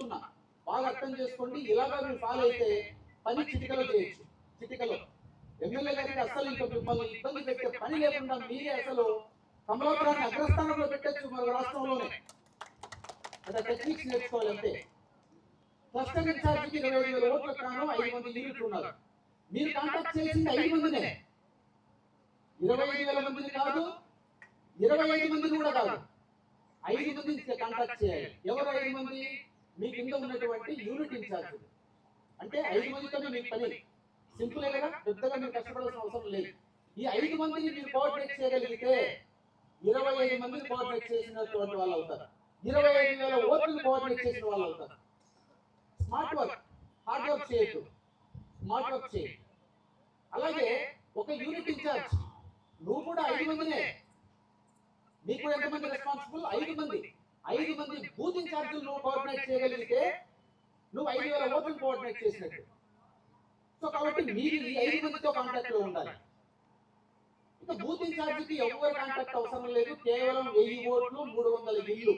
చెప్తున్నా. బాగా అర్థం చేసుకోండి. ఇలాగా మీరు ఫాలో అయితే పని చిటికలో చేయొచ్చు. చిటికలో. ఎమ్మెల్యే గారికి అసలు ఇంకా మిమ్మల్ని ఇబ్బంది పెట్టే పని లేకుండా మీరే అసలు కమలాపురాన్ని అగ్రస్థానంలో పెట్టచ్చు మన రాష్ట్రంలోనే. అంటే టెక్నిక్స్ నేర్చుకోవాలంటే క్లస్టర్ ఇన్ఛార్జికి ఇరవై ఐదు వేల ఓట్ల కాను ఐదు మంది లీడర్లు ఉన్నారు. మీరు కాంటాక్ట్ చేసింది ఐదు మందినే. ఇరవై ఐదు వేల మందిని కాదు ఇరవై ఐదు మందిని కూడా కాదు. ఐదు మందిని కాంటాక్ట్ చేయాలి. ఎవరు ఐదు మంది? మీ కింద ఉన్నటువంటి యూనిట్ ఇన్ఛార్జ్ అంటే ఐదు మందితోనే మీకు పని. సింపుల్ కదా? పెద్దగా మీరు కష్టపడాల్సిన అవసరం లేదు. ఈ ఐదు మందిని మీరు కోఆర్డినేట్ చేయగలిగితే ఇరవై ఐదు మందిని కోఆర్డినేట్ చేసినటువంటి వాళ్ళు అవుతారు. ఇరవై ఐదు వేల ఓట్లను కోఆర్డినేట్ చేసిన వాళ్ళు అవుతారు. స్మార్ట్ వర్క్ హార్డ్ వర్క్ చేయొద్దు. స్మార్ట్ వర్క్ చేయండి. అలాగే ఒక యూనిట్ ఇన్ఛార్జ్ నువ్వు కూడా ఐదు మందినే. నీకు ఎంతమంది రెస్పాన్సిబుల్ ఐదు మంది. బూత్ ఇన్ఛార్జీలు నువ్వు కోఆర్డినేట్ చేయగలిగితే నువ్వు ఐదు వేల ఓట్లు కోఆర్డినేట్ చేసినట్టు. సో కాబట్టి మీరు ఈ ఐదు మందితో కాంటాక్ట్లో ఉండాలి. ఇంకా బూత్ ఇన్ఛార్జికి ఎవరి కాంటాక్ట్ అవసరం లేదు కేవలం వెయ్యి ఓట్లు మూడు వందల ఇల్లు.